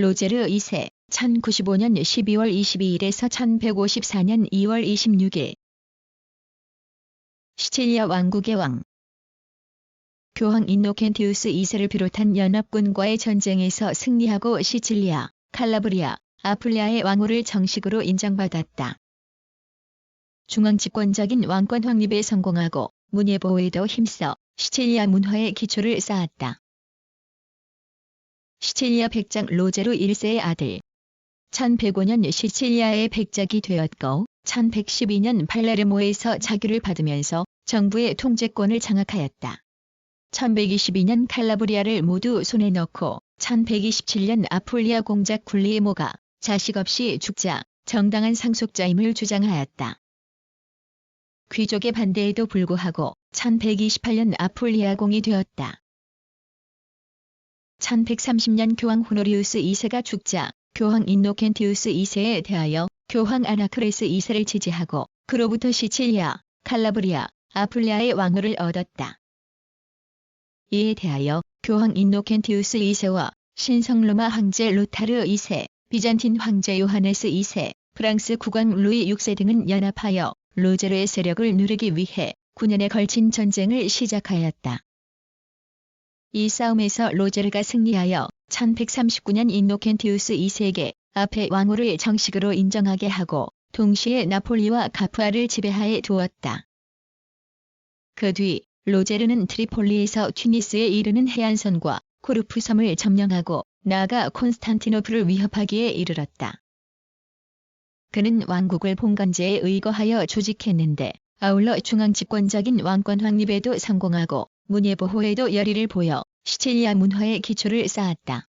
로제르 2세 1095년 12월 22일에서 1154년 2월 26일 시칠리아 왕국의 왕 교황 인노켄티우스 2세를 비롯한 연합군과의 전쟁에서 승리하고 시칠리아, 칼라브리아, 아플리아의 왕호를 정식으로 인정받았다. 중앙 집권적인 왕권 확립에 성공하고 문예 보호에도 힘써 시칠리아 문화의 기초를 쌓았다. 시칠리아 백작 로제로 1세의 아들. 1105년 시칠리아의 백작이 되었고 1112년 팔레르모에서 자규를 받으면서 정부의 통제권을 장악하였다. 1122년 칼라브리아를 모두 손에 넣고 1127년 아폴리아 공작 굴리에모가 자식 없이 죽자 정당한 상속자임을 주장하였다. 귀족의 반대에도 불구하고 1128년 아폴리아 공이 되었다. 1130년 교황 호노리우스 2세가 죽자 교황 인노켄티우스 2세에 대하여 교황 아나크레스 2세를 지지하고 그로부터 시칠리아, 칼라브리아, 아플리아의 왕호를 얻었다. 이에 대하여 교황 인노켄티우스 2세와 신성 로마 황제 루타르 2세, 비잔틴 황제 요하네스 2세, 프랑스 국왕 루이 6세 등은 연합하여 로제르의 세력을 누르기 위해 9년에 걸친 전쟁을 시작하였다. 이 싸움에서 로제르가 승리하여 1139년 인노켄티우스 2세에게 앞에 왕호를 정식으로 인정하게 하고 동시에 나폴리와 카푸아를 지배하에 두었다. 그 뒤 로제르는 트리폴리에서 튜니스에 이르는 해안선과 코르프 섬을 점령하고 나아가 콘스탄티노플을 위협하기에 이르렀다. 그는 왕국을 봉건제에 의거하여 조직했는데 아울러 중앙 집권적인 왕권 확립에도 성공하고 문예 보호에도 열의를 보여 시칠리아 문화의 기초를 쌓았다.